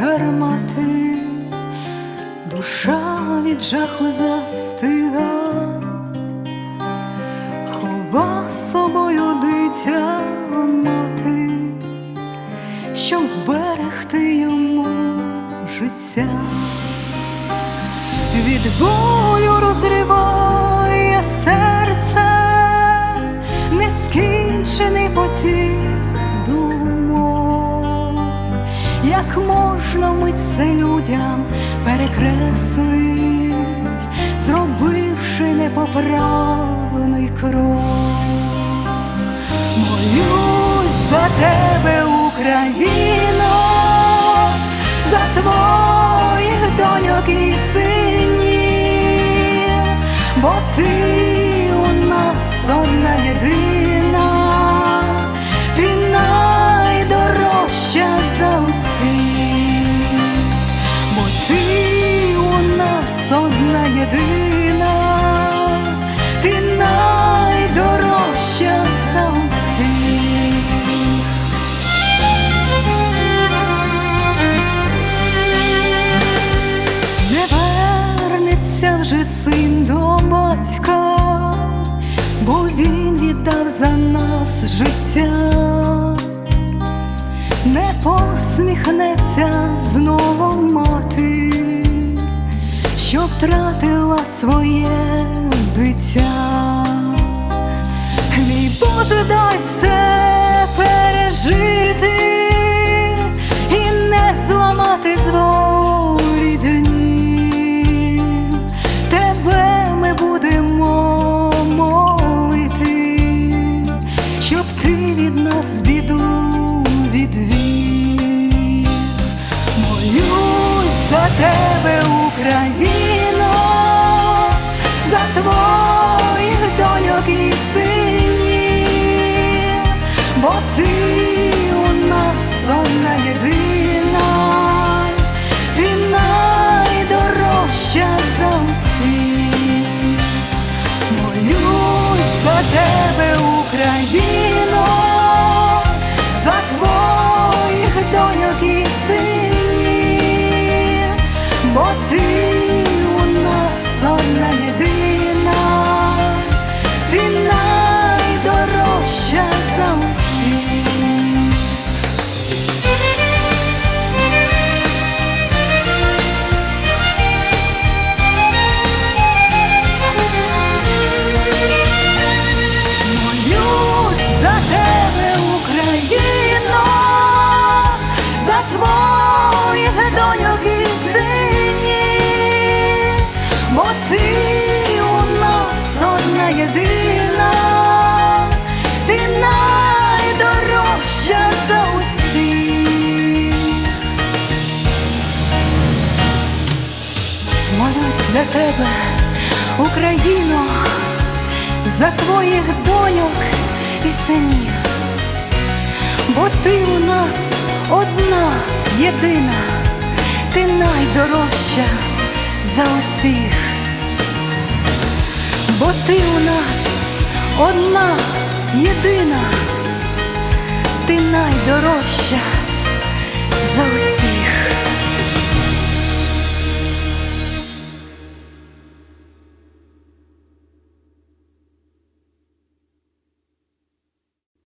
гармати, душа від жаху застига, хова собою дитя мати, щоб берегти йому життя, від болю розриває серце, як можна мить все людям перекреслить, зробивши непоправний крок. Молюсь за тебе, Україно, за твоїх доньок і синів, бо ти єдина, ти найдорожча за усіх. Не вернеться вже син до батька, бо він віддав за нас життя, не посміхнеться знову мати, що втратила своє дитя. Мій Боже, дай все пережити тебе, Україно, за твоїх доньок і синів, бо ти єдина, ти найдорожча за усіх. Молюсь за тебе, Україно, за твоїх доньок і синів, бо ти у нас одна єдина, ти найдорожча за усіх, одна єдина, ти найдорожча за усі.